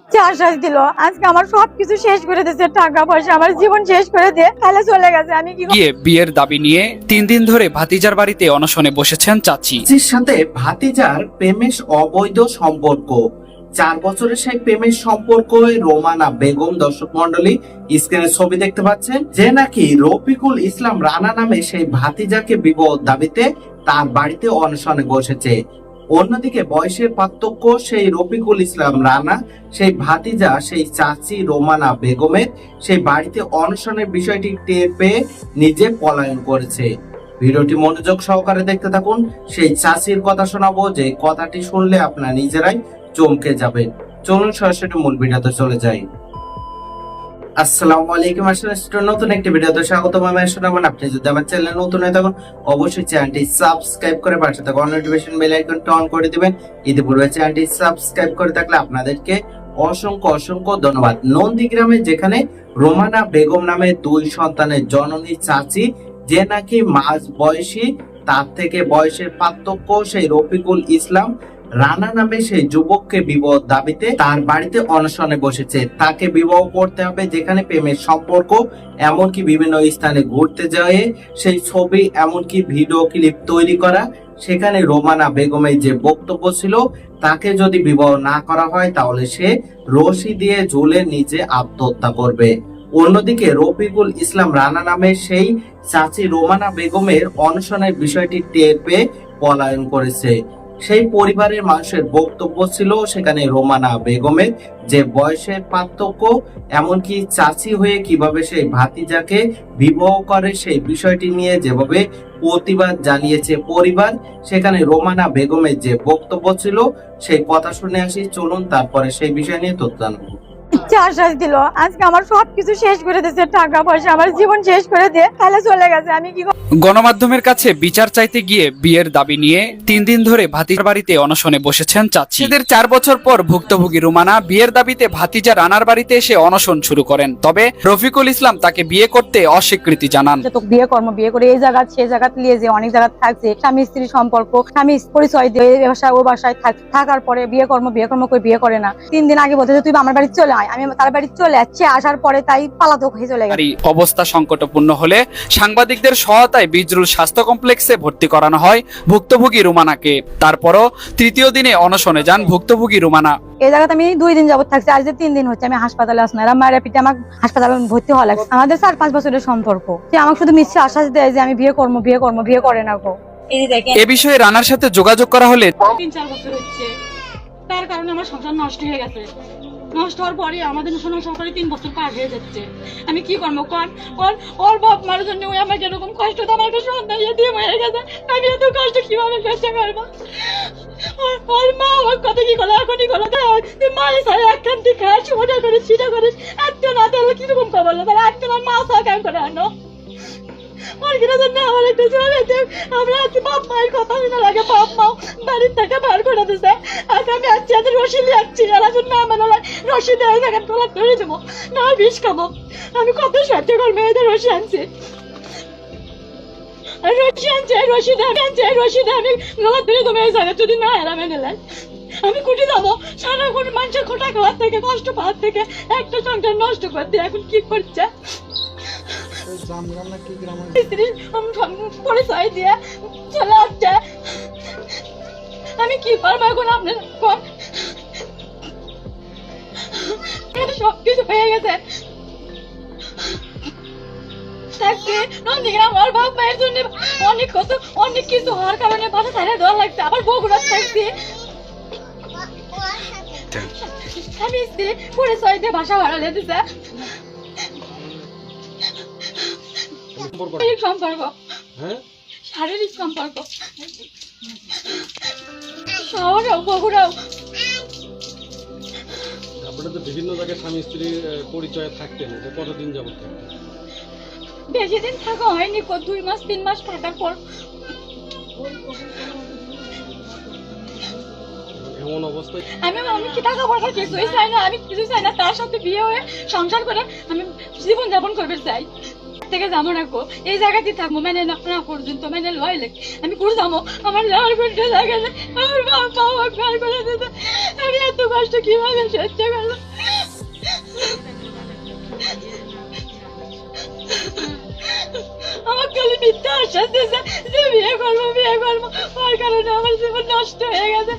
মিথ্যা আশ্বাস দিল। আজকে আমার সবকিছু শেষ করে দিয়েছে টাকা পয়সা আমার জীবন শেষ করে দিয়ে তাহলে চলে গেছে। আমি কি গিয়ে বিয়ের দাবি নিয়ে তিন দিন ধরে ভাতিজার বাড়িতে অনশনে বসেছেন চাচি। চাচির সাথে ভাতিজার প্রেমের অবৈধ সম্পর্ক। চার বছরের সেই প্রেমের সম্পর্ক রোমানা বেগম দর্শক মন্ডলী স্ক্রিনে ছবি দেখতে পাচ্ছেন যে নাকি রফিকুল ইসলাম রানা নামে সেই ভাতিজাকে বিবাহ দাবিতে তার বাড়িতে অনশনে বসেছে। অন্যদিকে বয়সের পার্থক্য সেই রফিকুল ইসলাম রানা, সেই ভাতিজা, সেই চাচি রোমানা বেগমের সেই বাড়িতে অনশনের বিষয়টি টের পেয়ে নিজে পলায়ন করেছে। ভিডিওটি মনোযোগ সহকারে দেখতে থাকুন। সেই চাষির কথা শোনাবো, যে কথাটি শুনলে আপনার নিজেরাই চমকে যাবেন। চলুন সরাসরি মূল ভিডিওতে চলে যাই। আসসালামু আলাইকুম আসলে নতুন একটি ভিডিওতে স্বাগতম। আমি শোনাবেন আপনি যদি আমার চ্যানেল নতুন হয়ে থাকুন, অবশ্যই চ্যানেলটি সাবস্ক্রাইব করে পাশে নোটিফিকেশন বেল অন করে ইতিপূর্বে চ্যানেলটি সাবস্ক্রাইব করে থাকলে আপনাদেরকে অসংখ্য অসংখ্য ধন্যবাদ। নন্দীগ্রামে যেখানে রোমানা বেগম নামে দুই সন্তানের জননী চাচি, যে নাকি মাঝ বয়সী তার থেকে বয়সের পার্থক্য সেই রফিকুল ইসলাম রানা নামে সেই যুবককে বিবাহ দাবিতে তার বাড়িতে অনশনে বসেছে। তাকে বিবাহ করতে হবে যেখানে প্রেমের সম্পর্ক, এমনকি বিভিন্ন স্থানে ঘুরতে যায়। সেই ছবি, এমনকি ভিডিও ক্লিপ তৈরি করা। সেখানে রোমানা বেগমের যে বক্তব্য ছিল, তাকে যদি বিবাহ না করা হয়, তাহলে সে রশি দিয়ে ঝুলে নিজে আত্মহত্যা করবে। অন্যদিকে রফিকুল ইসলাম রানা নামে সেই চাচি রোমানা বেগমের অনশনের বিষয়টি টের পেয়ে পলায়ন করেছে। সেই পরিবারের মানুষের বক্তব্য ছিল সেখানে রোমানা বেগমের যে বয়সের পার্থক্য, এমনকি চাচি হয়ে কীভাবে সেই ভাতিজাকে বিবাহ করে সেই বিষয়টি নিয়ে যেভাবে প্রতিবাদ জানিয়েছে পরিবার, সেখানে রোমানা বেগমের যে বক্তব্য ছিল সেই কথা শুনে আসি। চলুন তারপরে সেই বিষয় নিয়ে তথ্য জানাব। মিথ্যা আশ্বাস দিল। আজকে আমার সবকিছু শেষ করে দিয়েছে টাকা পয়সা আমার জীবন শেষ করে দিয়ে তাহলে চলে গেছে। আমি কি গণমাধ্যমের কাছে বিচার চাইতে গিয়ে বিয়ের দাবি নিয়ে তিন দিন ধরে ভাতিজার বাড়িতে অনশনে বসেছেন চাচি। এদের চার বছর পর ভুক্তভোগী রুমানা বিয়ের দাবিতে ভাতিজা রানার বাড়িতে এসে অনশন শুরু করেন। তবে রফিকুল ইসলাম তাকে বিয়ে করতে অস্বীকৃতি জানান। বিয়ে কর্ম বিয়ে করে এই জায়গা সে জায়গা নিয়ে যে অনেক জায়গা থাকছে। স্বামী স্ত্রী সম্পর্ক স্বামী পরিচয় দিয়ে এই বাসায় ও বাসায় থাক- থাকার পরে বিয়ে কর্ম বিয়ে কর্ম করে বিয়ে করে না। তিন দিন আগে বলতে তুই আমার বাড়ি চলে আয়। আমি তার বাড়ি চলে যাচ্ছি আসার পরে তাই পালাতক হয়ে চলে গেছে অবস্থা সংকটপূর্ণ হলে সাংবাদিকদের সহায়তায় বিজরুল স্বাস্থ্য কমপ্লেক্সে ভর্তি করানো হয় ভুক্তভোগী রুমানাকে। তারপরও তৃতীয় দিনে অনশনে যান ভুক্তভোগী রুমানা। এই জায়গাতে আমি দুই দিন যাবত থাকছি আজ তিন দিন হচ্ছে আমি হাসপাতালে আসলাম মায়ের পিঠে আমার হাসপাতালে ভর্তি হওয়া লাগছে। আমাদের চার পাঁচ বছরের সম্পর্ক। সে আমাকে শুধু মিথ্যে আশ্বাস দেয় যে আমি বিয়ে কর্ম বিয়ে কর্ম বিয়ে করে না গো। এই এ বিষয়ে রানার সাথে যোগাযোগ করা হলে তিন চার বছর হচ্ছে। তার কারণে আমার সংসার নষ্ট হয়ে গেছে। নষ্ট হওয়ার পরে আমাদের সোনার সংসারে তিন বছর পার হয়ে যাচ্ছে। আমি কি করব? কর ওর ওর বাপ মার জন্য ওই আমাকে এরকম কষ্ট তো আমার একটা সন্তান দিয়ে হয়ে গেছে। আমি এত কষ্ট কীভাবে সহ্য করব? ওর মা আমার কত কি করল এখনই করল মায়ের সাথে একখান থেকে খায় ওটা করে সেটা করে একটা না তাহলে কীরকম খবর? তাহলে একটা না মা সাথে কেমন করে আনো? কিনা জন্য আমার একটা চলে আমরা আজকে বাপ মায়ের কথা শুনে লাগে, বাপ মা বাড়ির থেকে বার করে দিছে। আজ আমি আজকে আজ রশি লিয়াচ্ছি আর এখন না মানে রশি তোলা ধরে দেবো, না বিষ খাব। আমি কত সহ্য কর মেয়েদের রশি আনছি। আর রশি আনছে রশি দেয় আনছে রশি দেয় আমি গলা ধরে এই জায়গা যদি না এরা মেনে নেয়। আমি কুটি যাব সারা সারাক্ষণ মানুষের খোটা খাওয়ার থেকে, কষ্ট পাওয়ার থেকে, একটা সংসার নষ্ট করতে এখন কি করছে? স্ত্রী পরিচয় দিয়ে চলে আসছে। আমি কি করব এখন আপনার কোন সব কিছু গেছে। থাকছে নন্দীগ্রাম আমার বাপ মায়ের জন্য অনেক কত অনেক কিছু হওয়ার কারণে বাসা ছাড়া দেওয়া লাগছে। আবার বগুড়া থাকছি। আমি স্ত্রী পরিচয় দিয়ে বাসা ভাড়া দিতেছে শারীরিক সম্পর্ক। শারীরিক সম্পর্ক। শহরেও বগুড়াও। আপনারা তো বিভিন্ন জায়গায় স্বামী স্ত্রীর পরিচয়ে থাকতেন এটা কতদিন যাবত থাকতেন বেশি দিন থাকা হয়নি দুই মাস তিন মাস থাকার পর। এমন অবস্থায়? আমি আমি কি টাকা পয়সা কিছুই চাই না আমি কিছুই চাই না তার সাথে বিয়ে হয়ে সংসার করে আমি জীবন যাপন করবে চাই। থেকে যাব না কো এই জায়গাতে থাকব মানে না পর্যন্ত মানে লয় লাগে। আমি কোন যাব, আমার যাওয়ার পেটে লাগে আমার বাবা বাবা ভাই বলে দিতে। আমি এত কষ্ট কীভাবে সহ্য করব? আমার খালি মিথ্যা আশ্বাস দিয়েছে যে বিয়ে করব বিয়ে করব। ওর কারণে আমার জীবন নষ্ট হয়ে গেছে।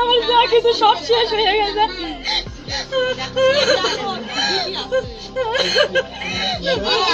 আমার যা কিছু সব শেষ হয়ে গেছে। Yeah.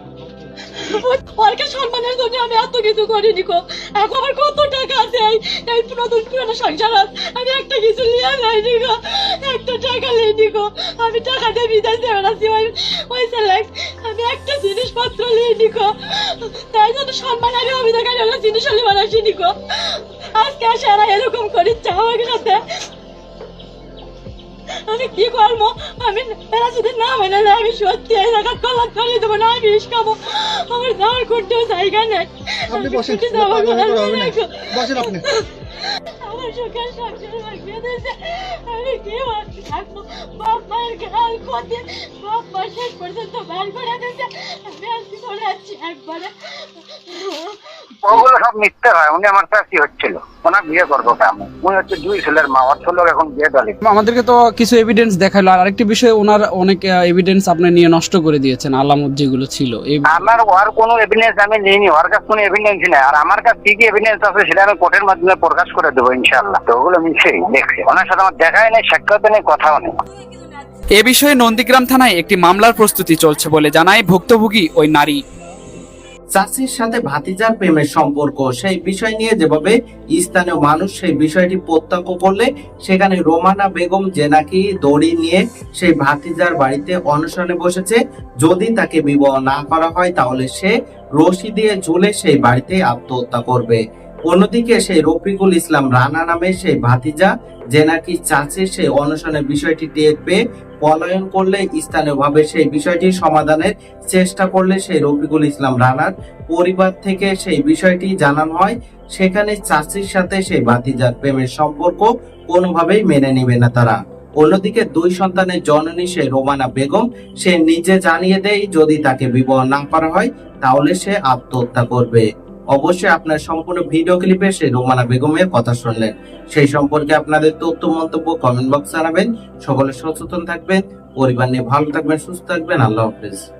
ওরকে সম্মানের জন্য আমি এত কিছু করিনি গো। এখন আমার কত টাকা আছে? এই এই নতুন পুরনো সংসার আমি একটা কিছু নিয়ে যাইনি গো। একটা টাকা নিইনি গো। আমি টাকা দিয়ে বিদায় দিয়ে বেড়াচ্ছি ওই ওই ছেলে। আমি একটা জিনিসপত্র নিইনি গো। তাই জন্য সম্মান আগে অভিযোগ জিনিস হলে বানাসিনি গো। আজকে আসে এরা এরকম করিচ্ছে আমার সাথে। আমি কি করব? আমি এরা যদি না মানে না আমি সত্যি জায়গা কলার দেবো না আমি বিষ খাব। আমার যাওয়ার করতেও জায়গা নেই। আপনি বসেন কিছু যাওয়া পাগলামি করার করা হবে না। নেই গো। বসেন আপনি। আমার সুখের সংসার ভাঙিয়ে দিয়েছে আমি কি ভাবছি? থাকব বাপ মায়ের গাল খোঁজে বাপ মা শেষ পর্যন্ত বার করে দিয়েছে আমি আজকে চলে যাচ্ছি একবারে? ওগুলো সব মিথ্যে হয় উনি আমার চাষি হচ্ছিল। ওনার বিয়ে করব উনি হচ্ছে দুই ছেলের মা ওর এখন বিয়ে দলে আমাদেরকে তো কিছু এভিডেন্স দেখাল। আর আরেকটি বিষয় ওনার অনেক এভিডেন্স আপনি নিয়ে নষ্ট করে দিয়েছেন আলামত যেগুলো ছিল। আমার ওর কোনো এভিডেন্স আমি নিইনি ওর কাছে কোনো এভিডেন্স নেই। আর আমার কাছে কি কি এভিডেন্স আছে সেটা আমি কোর্টের মাধ্যমে প্রকাশ করে দেবো ইনশাল্লাহ তো ওগুলো দেখছে। ওনার সাথে আমার দেখাই নেই সাক্ষাৎ নেই কথাও নেই। এ বিষয়ে নন্দীগ্রাম থানায় একটি মামলার প্রস্তুতি চলছে বলে জানায় ভুক্তভোগী ওই নারী। চাষির সাথে ভাতিজার প্রেমের সম্পর্ক, সেই বিষয় নিয়ে যেভাবে স্থানীয় মানুষ সেই বিষয়টি প্রত্যক্ষ করলে, সেখানে রোমানা বেগম যে নাকি দড়ি নিয়ে সেই ভাতিজার বাড়িতে অনশনে বসেছে। যদি তাকে বিবাহ না করা হয়, তাহলে সে রশি দিয়ে ঝুলে সেই বাড়িতে আত্মহত্যা করবে। অন্যদিকে সেই রফিকুল ইসলাম রানা নামে সেই ভাতিজা, যে নাকি চাষির সেই অনশনের বিষয়টি টের পেয়ে পলায়ন করলে স্থানীয়ভাবে সেই বিষয়টি সমাধানের চেষ্টা করলে সেই রফিকুল ইসলাম রানার পরিবার থেকে সেই বিষয়টি জানানো হয়। সেখানে চাষির সাথে সেই ভাতিজার প্রেমের সম্পর্ক কোনোভাবেই মেনে নেবে না তারা। অন্যদিকে দুই সন্তানের জননী সে রোমানা বেগম, সে নিজে জানিয়ে দেয় যদি তাকে বিবাহ না করা হয়, তাহলে সে আত্মহত্যা করবে। অবশ্যই আপনার সম্পূর্ণ ভিডিও ক্লিপে সেই রোমানা বেগমের কথা শুনলেন। সেই সম্পর্কে আপনাদের তথ্য, মন্তব্য কমেন্ট বক্স জানাবেন। সকলে সচেতন থাকবেন। পরিবার নিয়ে ভালো থাকবেন, সুস্থ থাকবেন। আল্লাহ হাফেজ।